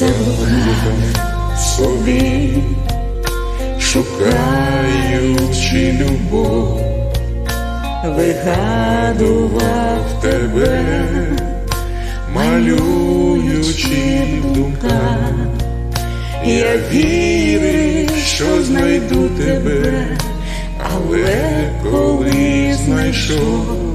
заблукав собі, шукаючи любов, вигадував тебе, малюючи в думках, я вірив, що знайду тебе, але коли знайшов,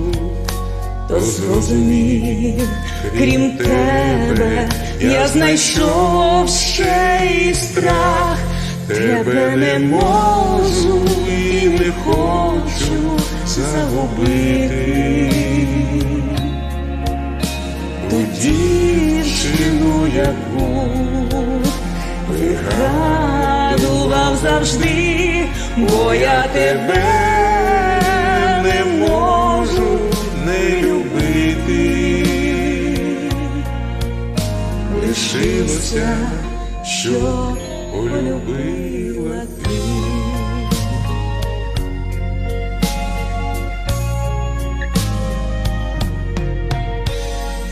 то зрозумів, крім тебе, я знайшов ще і страх, тебе не можу і не хочу загубити. ту дівчину, яку вигадував завжди, бо я тебе Лишилося, що полюбила ти.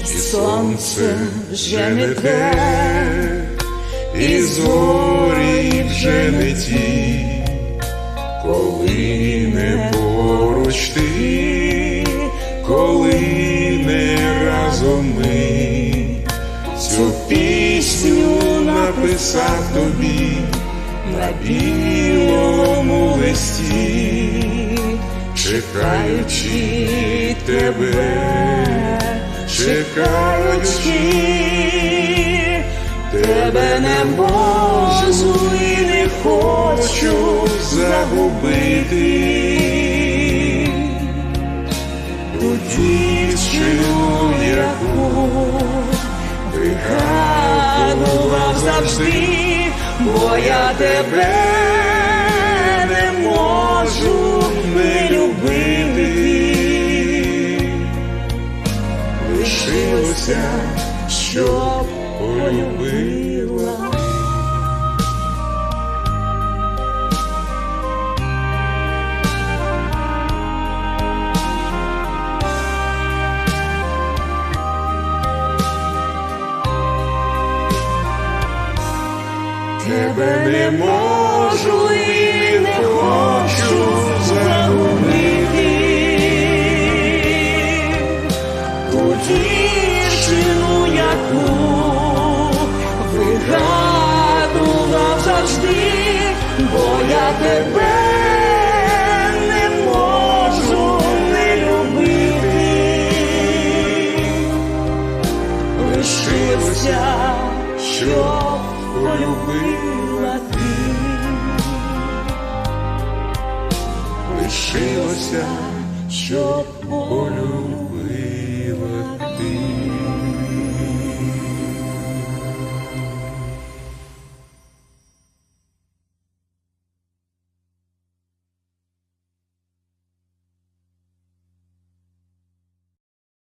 І сонце вже не те, і зорі вже не ті, коли не поруч ти, коли не разом ми, цю пісню написав тобі на білому листі, чекаючи тебе, чекаючи тебе не можу і не хочу загубити. Ту дівчину, яку вигадував завжди, бо я тебе не можу не любити. лишилося, Щоб полюбила. Тебе не можу і не хочу загубити. Ту дівчину, яку вигадував завжди, бо я тебе. Лишився, щоб полюбила ти, лишилося, щоб полюбила ти.